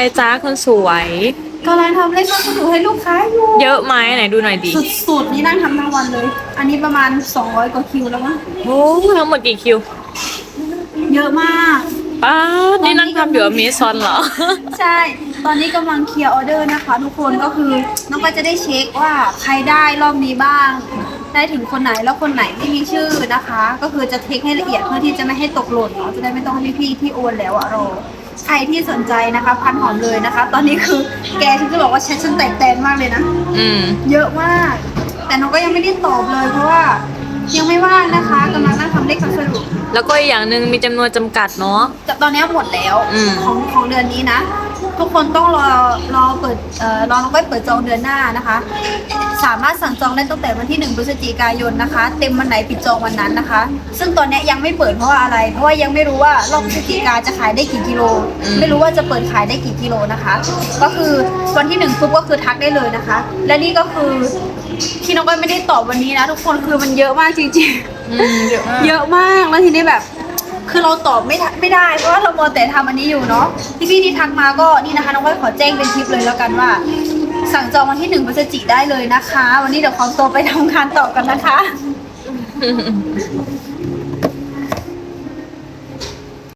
ไปจ้าคนสวย กำลังทำเลขพัสดุให้ลูกค้าอยู่เยอะไหมไหนดูหน่อยดิสุดๆนี่นั่งทำทั้งวันเลย อันนี้ประมาณ 200 กว่าคิวแล้วมั้งโอ้ทั้งหมดกี่คิวเยอะมากป้าดนี่นั่งทำอยู่อเมซอนเหรอ ใช่ ตอนนี้กำลังเคลียร์ออเดอร์นะคะทุกคนก็คือน้องก็จะได้เช็คว่าใครได้รอบนี้บ้าง ได้ถึงคนไหนแล้วคนไหนไม่มีชื่อนะคะ ก็คือจะเทคให้ละเอียดเพื่อที่จะไม่ให้ตกหล่นเนาะจะได้ไม่ต้องให้พี่ๆที่โอนแล้วอะรอ ใครที่สนใจนะคะพันหอมเลยนะคะ ตอนนี้คือแกฉันจะบอกว่าแชทฉันแตกแตนมากเลยนะ อืม เยอะมาก แต่น้องก็ยังไม่ได้ตอบเลยเพราะว่ายังไม่ว่างนะคะกำลังนั่งทำเลขพัสดุแล้วก็อีกอย่างหนึ่งมีจำนวนจำกัดเนาะ แต่ตอนนี้หมดแล้วอืม ของของเดือนนี้นะ ทุกคนต้องรอรอเปิดเอ่อรอน้องก้อยเปิดจองเดือนหน้านะคะ สามารถสั่งจองได้ตั้งแต่วันที่ 1 พฤศจิกายนนะคะ เต็มวันไหนปิดจองวันนั้นนะคะ ซึ่งตอนนี้ยังไม่เปิดเพราะว่าอะไร เพราะว่ายังไม่รู้ว่ารอบพฤศจิกาจะขายได้กี่กิโล ไม่รู้ว่าจะเปิดขายได้กี่กิโลนะคะ ก็คือวันที่หนึ่งปุ๊บก็คือทักได้เลยนะคะ และนี่ก็คือที่น้องก้อยไม่ได้ตอบวันนี้นะทุกคนคือมันเยอะมากจริงๆอืมเยอะมาก เยอะมากแล้วทีนี้แบบ คือเราตอบไม่ทันไม่ได้ เพราะว่าเราโมวแต่ทำอันนี้อยู่เนาะพี่พี่ๆที่ทักมาก็นี่นะคะน้องก้อยขอแจ้งเป็นคลิปเลยแล้วกันว่า สั่งจองวันที่หนึ่งพฤศจิกได้เลยนะคะ วันนี้เดี๋ยวขอตัวไปทำงานต่อกันนะคะ